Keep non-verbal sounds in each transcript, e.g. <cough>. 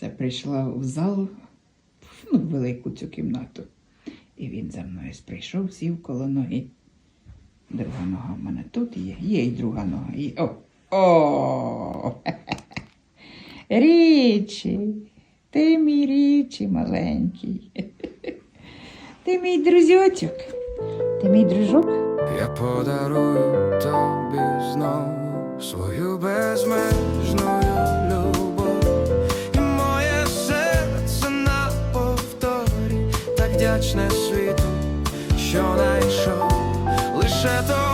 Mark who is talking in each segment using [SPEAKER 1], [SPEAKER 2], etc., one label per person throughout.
[SPEAKER 1] Це прийшла в залу, ну, велику цю кімнату. І він за мною прийшов, сів коло ноги. Друга нога в мене тут є, є і друга нога. І... О! О! <laughs> Річі, ти мій річі маленький. <laughs> Ти мій друзьочок. Ти мій дружок.
[SPEAKER 2] Я подарую тобі знову свою безмежну вдячне світу, що найшов. Лише тобі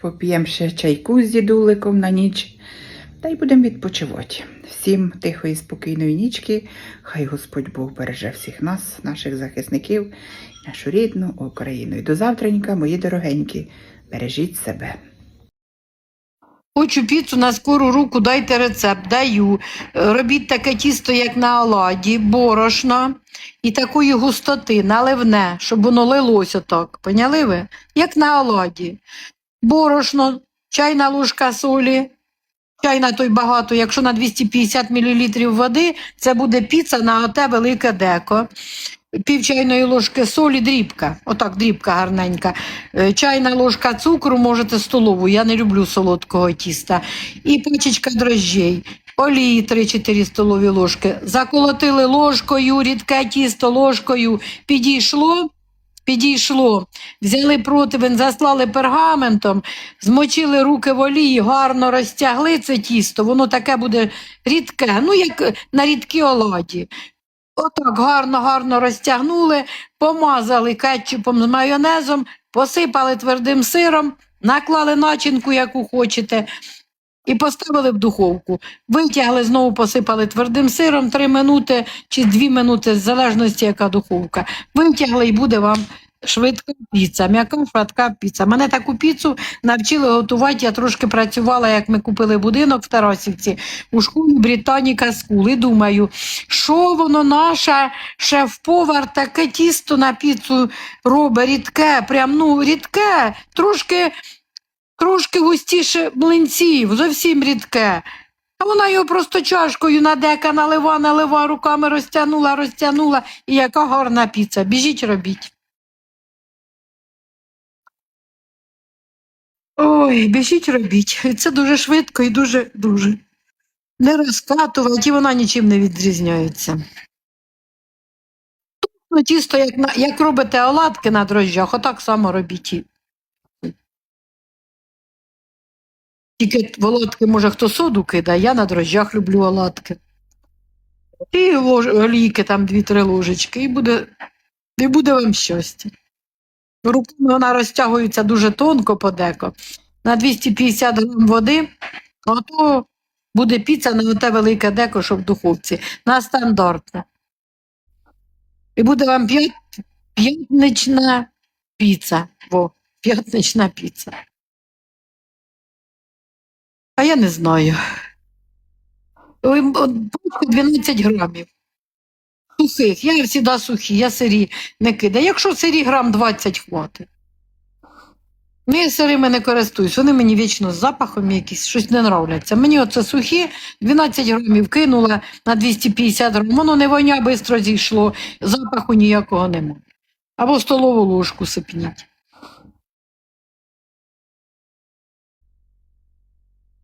[SPEAKER 1] Поп'ємо ще чайку з дідуликом на ніч, та й будемо відпочивати. Всім тихої, спокійної нічки. Хай Господь Бог береже всіх нас, наших захисників, нашу рідну Україну. І до завтранька, мої дорогенькі, бережіть себе.
[SPEAKER 3] Хочу піцу на скору руку, дайте рецепт, даю. Робіть таке тісто, як на оладі, борошно і такої густоти, наливне, щоб воно лилося так. Поняли ви? Як на оладі. Борошно, чайна ложка солі, чайна той багато, якщо на 250 мл води, це буде піца на оте велике деко. Пів чайної ложки солі, дрібка, отак дрібка гарненька. Е, Чайна ложка цукру, можете столову, я не люблю солодкого тіста. І пачечка дрожжей, олії 3-4 столові ложки. Заколотили ложкою, рідке тісто ложкою, підійшло. Підійшло, взяли противень, заслали пергаментом, змочили руки в олії, гарно розтягли це тісто, воно таке буде рідке, ну як на рідкій оладі. Отак гарно-гарно розтягнули, помазали кетчупом з майонезом, посипали твердим сиром, наклали начинку, яку хочете, і поставили в духовку. Витягли, знову посипали твердим сиром 3 минути чи 2 минути, в залежності, яка духовка. Витягли і буде вам швидка піца, м'яка швидка піца. Мене таку піцу навчили готувати. Я трошки працювала, як ми купили будинок в Тарасівці у школі Британіка Скул. І думаю, що воно наша шеф-повар таке тісто на піцу робить рідке, прям ну рідке, трошки, трошки густіше млинців, зовсім рідке. А вона його просто чашкою на дека налива, налива, руками розтягнула, розтягнула, і яка гарна піца. Біжіть робіть. Ой, біжіть робіть. Це дуже швидко і дуже дуже. Не розкатувати, і вона нічим не відрізняється. Ну, тісто, як, як робите оладки на дрожжах, отак само робіть. Тільки в оладки, може, хто соду кидає, я на дрожжах люблю оладки. І олійки там дві-три ложечки, і буде, і буде вам щастя. Руками вона розтягується дуже тонко подеко. На 250 грам води, а то буде піца на те велике деко, що в духовці, на стандартне. І буде вам п'ят... п'ятнична піца. Во, п'ятнична піца. А я не знаю. Ой, 12 грамів. Сухих. Я завжди сухі, я сирі не кидаю. Якщо сирі грам 20 хватить. Ну, я сирими не користуюсь, вони мені вічно з запахом якісь, щось не нравляться. Мені оце сухі, 12 грамів кинула на 250 грамів, воно не воня швидко зійшло, запаху ніякого нема. Або столову ложку сипніть.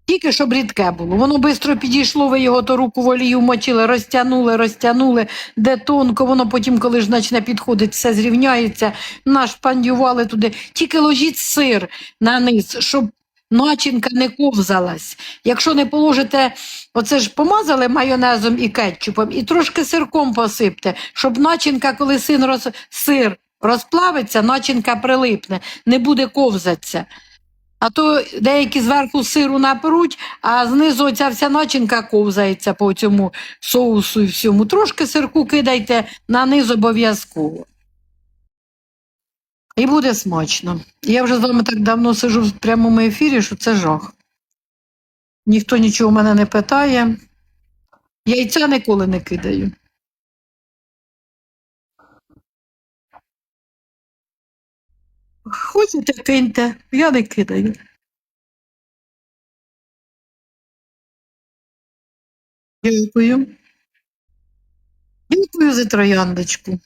[SPEAKER 3] Тільки щоб рідке було. Воно швидко підійшло, ви його то руку в олію мочили, розтягнули, розтягнули, де тонко, воно потім, коли ж почне підходити, все зрівняється, нашпандювали туди. Тільки ложіть сир на низ, щоб начинка не ковзалась. Якщо не положите, оце ж помазали майонезом і кетчупом, і трошки сирком посипте, щоб начинка, коли син роз... сир розплавиться, начинка прилипне, не буде ковзатися. А то деякі зверху сиру наперуть, а знизу оця вся начинка ковзається по цьому соусу і всьому. Трошки сирку кидайте на низ обов'язково. І буде смачно. Я вже з вами так давно сижу в прямому ефірі, що це жах. Ніхто нічого в мене не питає. Яйця ніколи не кидаю. Хочете, киньте, я не кидаю. Дякую. Дякую за трояндочку.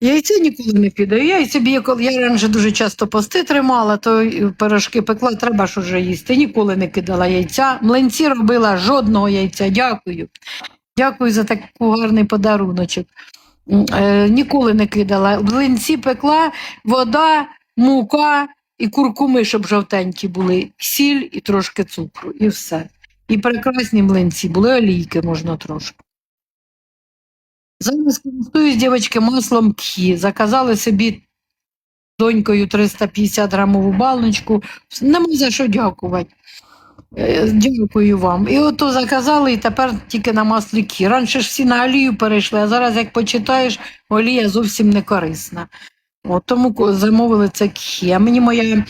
[SPEAKER 3] Яйця ніколи не кидаю. Я і собі, коли я раніше дуже часто пости тримала, то пирожки пекла, треба ж уже їсти. Ніколи не кидала яйця. Млинці робила жодного яйця. Дякую. Дякую за такий гарний подаруночок. Е, ніколи не кидала. Млинці пекла, вода, мука і куркуми, щоб жовтенькі були, сіль і трошки цукру, і все. І прекрасні млинці, були олійки можна трошки. Зараз користуюсь, дівчатки, маслом кхі. Заказали собі донькою 350 грамову баночку. Нема за що дякувати. Е, Дякую вам. І ото заказали, і тепер тільки на масляки. Раніше ж всі на олію перейшли, а зараз, як почитаєш, олія зовсім не корисна. От тому замовили це кхі. А мені моя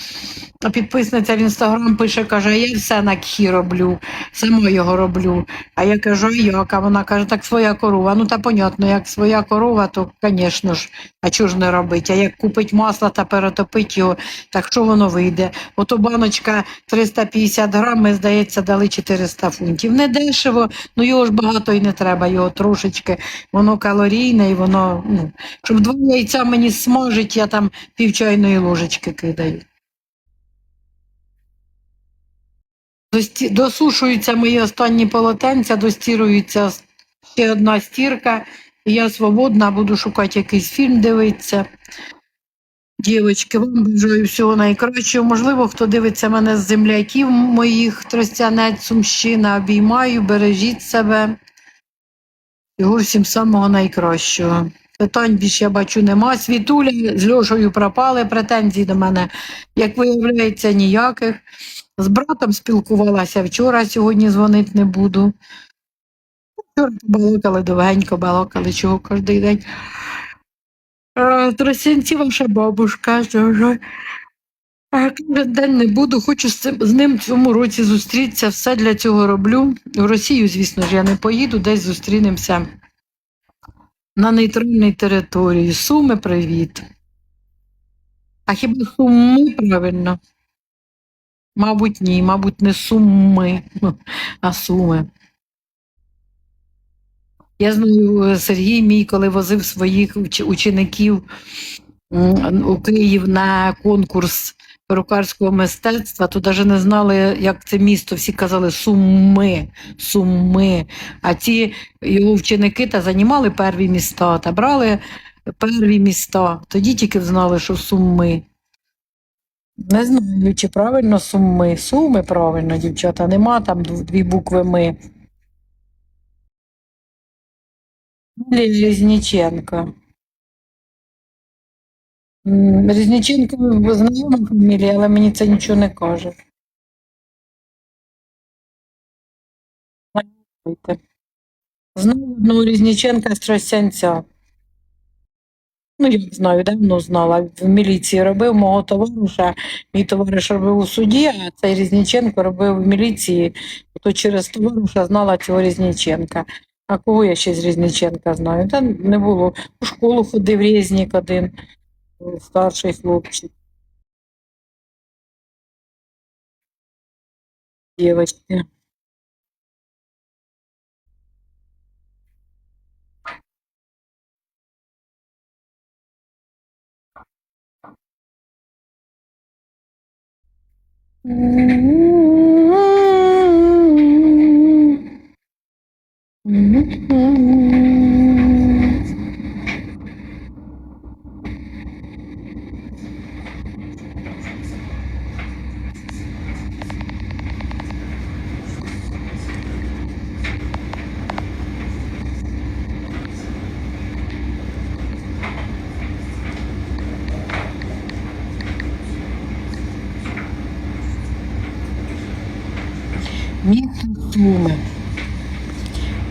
[SPEAKER 3] підписниця в інстаграм пише, каже, я все на кхі роблю, сама його роблю. А я кажу, а як? А вона каже, так своя корова. Ну та понятно, як своя корова, то, звісно ж, а чого ж не робити? А як купить масло та перетопить його, так що воно вийде? Ото баночка 350 грам, ми, здається, дали 400 фунтів. Не дешево, ну його ж багато і не треба, його трошечки. Воно калорійне і воно, ну, щоб два яйця мені смажить, я там пів чайної ложечки кидаю. Досушуються мої останні полотенця, достірується ще одна стірка, і я свободна, буду шукати якийсь фільм дивитися. Дівочки, вам бажаю всього найкращого. Можливо, хто дивиться мене з земляків моїх тростянець, Сумщина, обіймаю, бережіть себе. Всього всім самого найкращого. Питань більше я бачу нема. Світуля з Льошею пропали, претензій до мене, як виявляється, ніяких. З братом спілкувалася вчора, сьогодні дзвонити не буду. Вчора балакали довгенько, балакали чого кожен день. Е, Тросянці ваша бабушка. А Кожен день не буду, хочу з, цим, з ним в цьому році зустрітися, все для цього роблю. В Росію, звісно ж, я не поїду, десь зустрінемося на нейтральній території. Суми, привіт. А хіба суми правильно? Мабуть, ні, мабуть, не суми, <laughs> а суми. Я знаю, Сергій мій, коли возив своїх учеників у Київ на конкурс перукарського мистецтва, то навіть не знали, як це місто. Всі казали Суми, Суми. А ці його вченики та займали перві міста та брали перві міста. Тоді тільки знали, що Суми. Не знаю, чи правильно суми. Суми правильно, дівчата. Нема там дві букви ми. Лілія Різніченко знайома фамілія, але мені це нічого не каже. Знаю одного Різніченка з Тростянця. Ну, я знаю, давно знала. В міліції робив мого товариша. Мій товариш робив у суді, а цей Різніченко робив в міліції. То через товариша знала цього Різніченка. А кого я ще з Різніченка знаю? Та не було. У школу ходив Резнік один, Э, старший хлопчик. Девочки. Mm-hmm.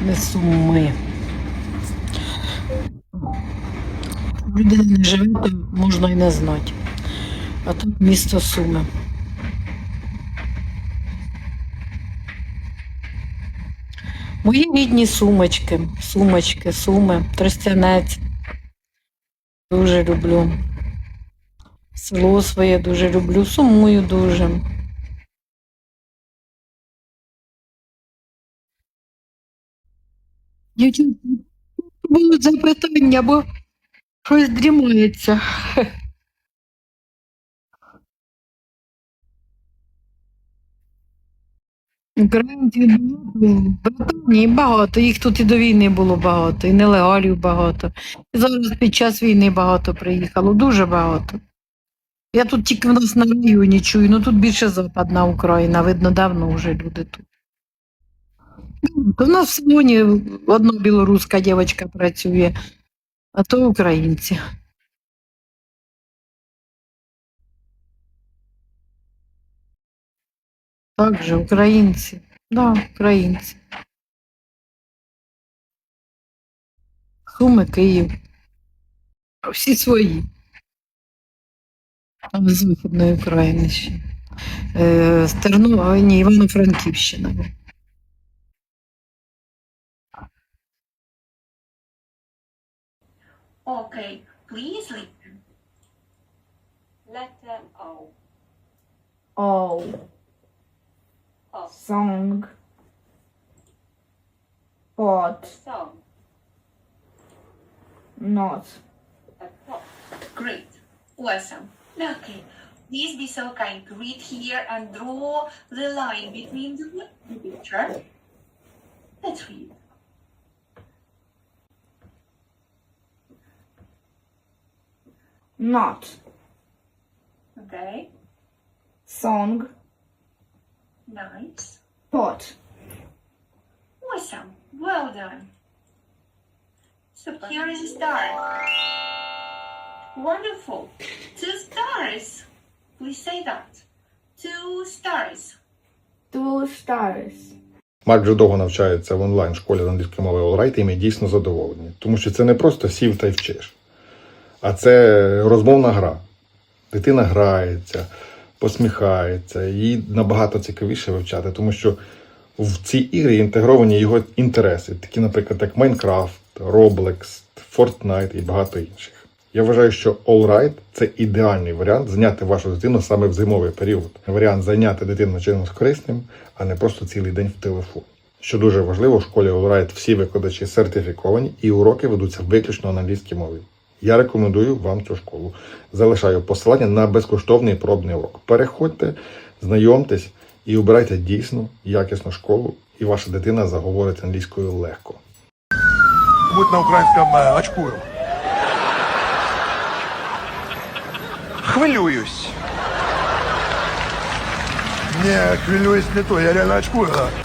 [SPEAKER 3] Не Суми. Людина не живе, то можна і не знати. А тут місто Суми. Мої рідні сумочки, сумочки, суми, тростянець. Дуже люблю. Село своє дуже люблю, сумую дуже. Дівчинки, будуть запитання, бо щось дрімається. Українців багато, в Британії багато, їх тут і до війни було багато, і нелегалів багато. І зараз під час війни багато приїхало, дуже багато. Я тут тільки в нас на районі чую, ну тут більше Западна Україна, видно, давно вже люди тут. У нас в селоні одна білоруська дівчинка працює, а то українці. Так же, українці. Да, українці. Суми, Київ. Всі свої. Там з Західної України ще. Е, з Терно... ні, Івано-Франківщина.
[SPEAKER 4] Okay, please listen.
[SPEAKER 5] Letter O.
[SPEAKER 6] O.
[SPEAKER 5] O.
[SPEAKER 6] Song. Pot.
[SPEAKER 5] Song.
[SPEAKER 6] Not.
[SPEAKER 5] A pot.
[SPEAKER 4] Great. Awesome. Okay. Please be so kind. Read here and draw the line between the, the picture. Let's read.
[SPEAKER 6] Not.
[SPEAKER 4] Okay.
[SPEAKER 6] Song.
[SPEAKER 4] Nice.
[SPEAKER 6] Pot.
[SPEAKER 4] Awesome. Well done. So here is a star. Wonderful. Two stars. Please say that. Two stars.
[SPEAKER 6] Two stars.
[SPEAKER 7] Марк вже довго навчається в онлайн школі з англійської мови Allright, і ми дійсно задоволені. Тому що це не просто сів та й вчиш, а це розмовна гра. Дитина грається, посміхається, їй набагато цікавіше вивчати, тому що в ці ігри інтегровані його інтереси, такі, наприклад, як Майнкрафт, Roblox, Fortnite і багато інших. Я вважаю, що Allright – це ідеальний варіант зняти вашу дитину саме в зимовий період. Варіант зайняти дитину чимось корисним, а не просто цілий день в телефоні. Що дуже важливо, в школі Allright всі викладачі сертифіковані і уроки ведуться виключно англійській мові. Я рекомендую вам цю школу. Залишаю посилання на безкоштовний пробний урок. Переходьте, знайомтесь і обирайте дійсно якісну школу, і ваша дитина заговорить англійською легко.
[SPEAKER 8] Будь на українському е, очкую. Хвилююсь. Не, хвилююсь не то, я реально очкую. да.